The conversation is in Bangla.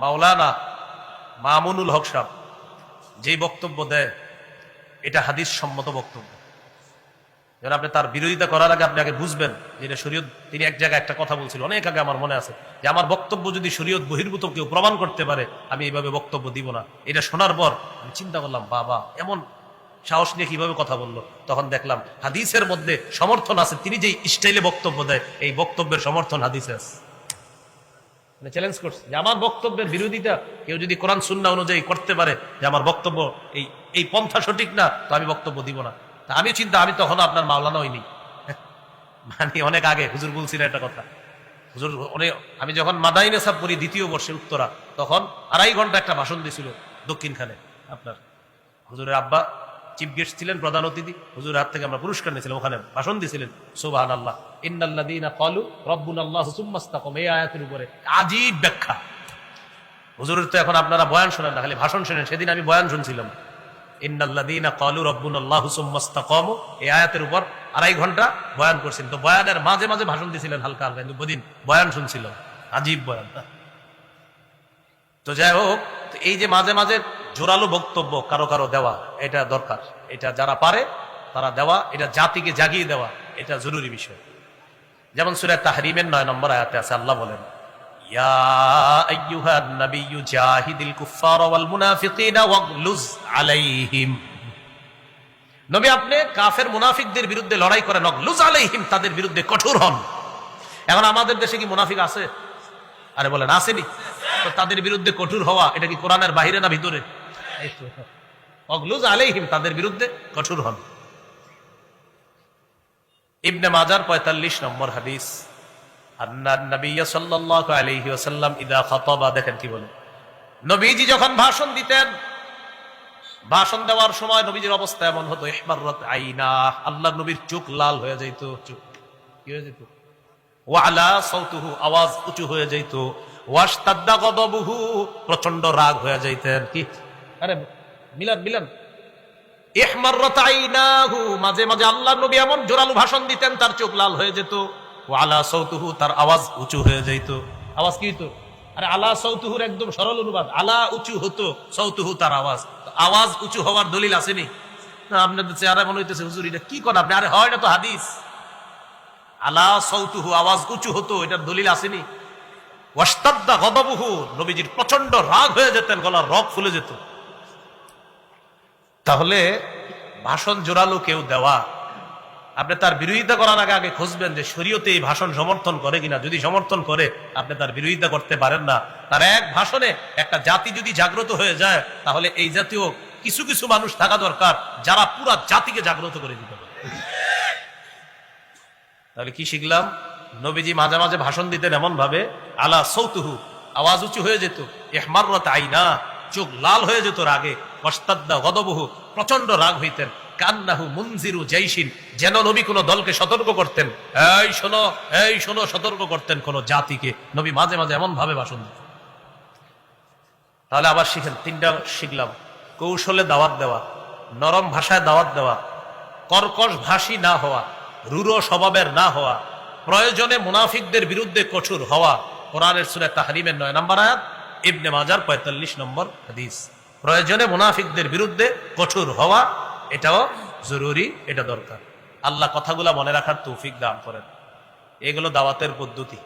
মাওলানা মামুনুল হক সাহ যেই বক্তব্য দেয়, এটা হাদিস সম্মত বক্তব্য। যেন আপনি তার বিরোধিতা করার আগে আপনি আগে বুঝবেন যে এটা শরীয়ত, তিনি এক জায়গায় একটা কথা বলছিল, অনেক আগে আমার মনে আছে যে আমার বক্তব্য যদি শরীয়ত বহির্ভূত কেউ প্রমাণ করতে পারে, আমি এইভাবে বক্তব্য দিব না। এটা শোনার পর আমি চিন্তা করলাম, বাবা, এমন সাহস নিয়ে কীভাবে কথা বলল? তখন দেখলাম হাদিসের মধ্যে সমর্থন আছে, তিনি যেই স্টাইলে বক্তব্য দেয়, এই বক্তব্যের সমর্থন হাদিসে আছে। চ্যালেঞ্জ করছে যে আমার বক্তব্যের বিরোধিতা কেউ যদি কোরআন সুন্না অনুযায়ী করতে পারে যে আমার বক্তব্য এই এই পন্থা সঠিক না, তো আমি বক্তব্য দিব না। তা আমি চিন্তা, আমি তখন আপনার মাওলানা হইনি। মানে অনেক আগে হুজুর বলছিলেন একটা কথা। হুজুর অনেক আমি যখন মাদাইনে সাহ পড়ি দ্বিতীয় বর্ষে উত্তরা, তখন আড়াই ঘণ্টা একটা ভাষণ দিছিল দক্ষিণখানে আপনার। হুজুরের আব্বা চিফ গেস্ট ছিলেন প্রধান অতিথি। হুজুরের হাত থেকে আমরা পুরস্কার নিয়েছিলাম, ওখানে ভাষণ দিয়েছিলেন। সুবাহ আল্লাহ ইন্নাল্লাদিনা কলু রব্বুন আল্লাহ সুম্মাস্তাকম এই আয়াতের উপরে আজীব ব্যাখ্যা। হুজুরের তো এখন আপনারা বয়ান শোনেন না, খালি ভাষণ শোনেন। সেদিন আমি বয়ান শুনছিলাম। ইন্নাল্লাদিনা কলু রব্বুন আল্লাহ সুম্মাস্তাকম এই আয়াতের উপর আড়াই ঘণ্টা বয়ান করছেন। তো বয়ানের মাঝে মাঝে ভাষণ দিয়েছিলেন হালকা হালকা, কিন্তু বদিন বয়ান শুনছিলাম। আজীব বয়ান। তো যাই হোক এই যে মাঝে মাঝে জোরালো বক্তব্য কারও কারও দেওয়া, এটা দরকার। এটা যারা পারে, তারা দেওয়া, এটা জাতিকে জাগিয়ে দেওয়া, এটা জরুরি বিষয়। যেমন সুরে তাহরিমের নয় নম্বর আয়াতে আছে, আল্লাহ বলেন আপনি কাফের মুনাফিকদের বিরুদ্ধে লড়াই আলাইহিম, তাদের বিরুদ্ধে কঠোর হন। এখন আমাদের দেশে কি মুনাফিক আছে? আরে বলেন, আসেনি? তো তাদের বিরুদ্ধে কঠোর হওয়া, এটা কি কোরআনের বাহিরে না ভিতরে। অগলুজ আলাইহিম তাদের বিরুদ্ধে কঠোর হন ইবনে মাজার পঁয়তাল্লিশ নম্বর হাদিস। আওয়াজ উঁচু হয়ে প্রচণ্ড রাগ হয়ে যাইতেন। কি? আরে মিলান মিলান। মাঝে মাঝে আল্লাহ নবী এমন জোরালো ভাষণ দিতেন তার চোখ লাল হয়ে যেত। ওয়ালা সৌতুহু তার আওয়াজ উঁচু হয়ে যাইত। আওয়াজ কি হইতো? আরে আলা সৌতুহুর একদম সরল অনুবাদ। আলা উঁচু হতো সৌতুহু তার আওয়াজ। আওয়াজ উঁচু হওয়ার দলিল আসেনি। না, আপনাদের চেহারা মনে হইতেছে হুজুর এটা কি করেন আপনি? আরে হয় না তো হাদিস। আলা সৌতুহু আওয়াজ উঁচু হতো এটার দলিল আসেনি। ওয়াস্তাদ্দা গদবহু নবীজির প্রচণ্ড রাগ হয়ে যেতেন গলার রগ ফুলে যেত। তাহলে ভাষণ জোরালো কেউ দেওয়া, আপনি তার বিরোধিতা করার আগে আগে খুঁজবেন যে শরীয়তে এই ভাষণ সমর্থন করে কিনা। যদি সমর্থন করে, আপনি তার বিরোধিতা করতে পারেন না। তার এক ভাষণে একটা জাতি যদি জাগ্রত হয়ে যায়, তাহলে এই জাতীয় কিছু কিছু মানুষ থাকা দরকার, যারা পুরা জাতিকে জাগ্রত করে দিতে পারে। তাহলে কি শিখলাম? নবীজি মাঝে মাঝে ভাষণ দিতেন এমন ভাবে আলা সৌতুহু আওয়াজ উঁচু হয়ে যেত এহমারত আইনা চোখ লাল হয়ে যেত রাগে। অস্তাদ্দা গদবহু প্রচণ্ড রাগ হইতেন। কান্নাহু মুনজিরু জৈসিন যেন নবী কোনো দলকে সতর্ক করতেন। এই শোনো এই শোনো, সতর্ক করতেন কোন জাতিকে। নবী মাঝে মাঝে এমন ভাবে ভাষণ দিতেন। তাহলে আবার শিখেন, তিনটা শিখলাম। কৌশলে দাওয়াত দেওয়া, নরম ভাষায় দাওয়াত দেওয়া, কর্কশ ভাষী না হওয়া রুরো স্বভাবের না হওয়া, প্রয়োজনে মুনাফিকদের বিরুদ্ধে কঠোর হওয়া। কোরআনের সুরে তাহরিমের নয় নম্বর আয়াত, ইবনে মাজার পঁয়তাল্লিশ নম্বর হাদিস। প্রয়োজনে মুনাফিকদের বিরুদ্ধে কঠোর হওয়া এটাও জরুরি, এটা দরকার। আল্লাহ কথাগুলা মনে রাখার তৌফিক দান করেন। এগুলো দাওয়াতের পদ্ধতি।